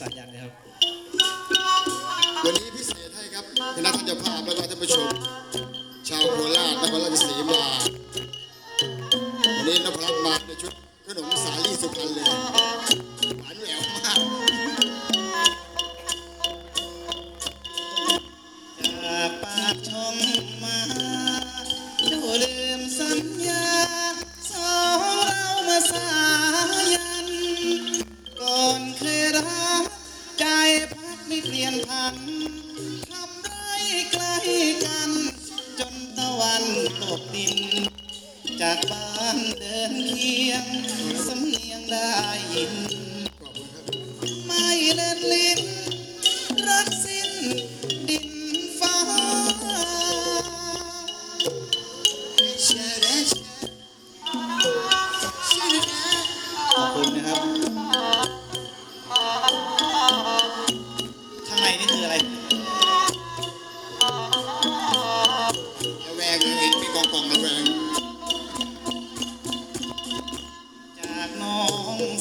สายันนะครับ วันนี้พิเศษให้ครับคณะท่านเจ้าภาพและก็ท่านผู้ชม ชาวโคราชนครราชสีมา วันตกดิน จากบ้านเดินเคียง สำเนียงได้ยิน ไม่เล่นลิ้น รักสิ้นดินฟ้าแชร์แดชแชร์แดชขอบคุณนะครับ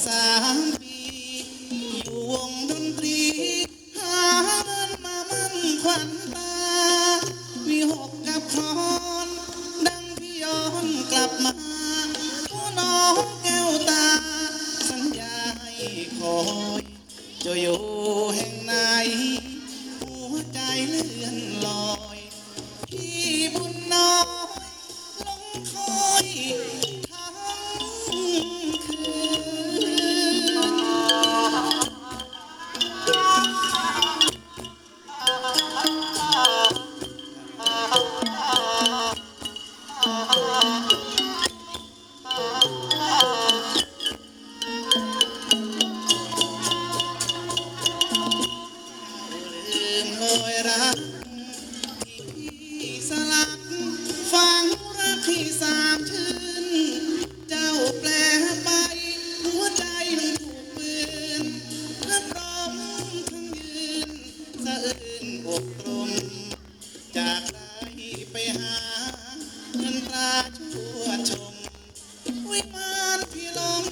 สามปี อยู่วงดนตรี หาเงินมามั่นขวัญตามีหกกับคอนดังพี่ย้อนกลับมาผู้น้องแก้วตา สัญญาให้คอยจะอยู่แห่งไหนหัวใจเลื่อนลอย พี่บุญน้อยลงคอย อบรม จากไรไปหาเงินตราชั่วชม วิมานพี่ลม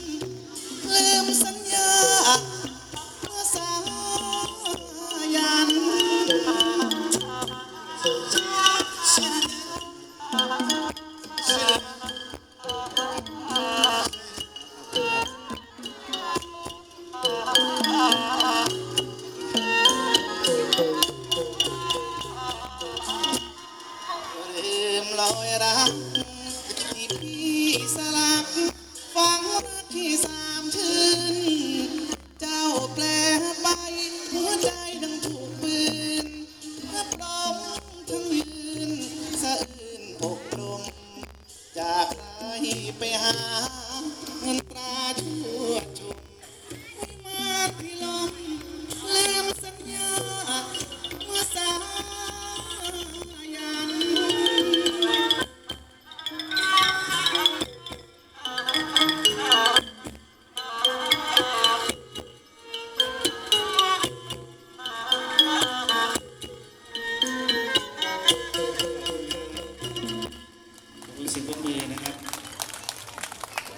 ลืมสัญญาเมื่อสายันลื รักที่พี่สลักฟังรักที่สา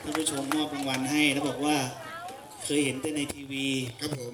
ท่านผู้ชมมอบรางวัลให้แล้วบอกว่า เคยเห็นแต่ในทีวี ครับผม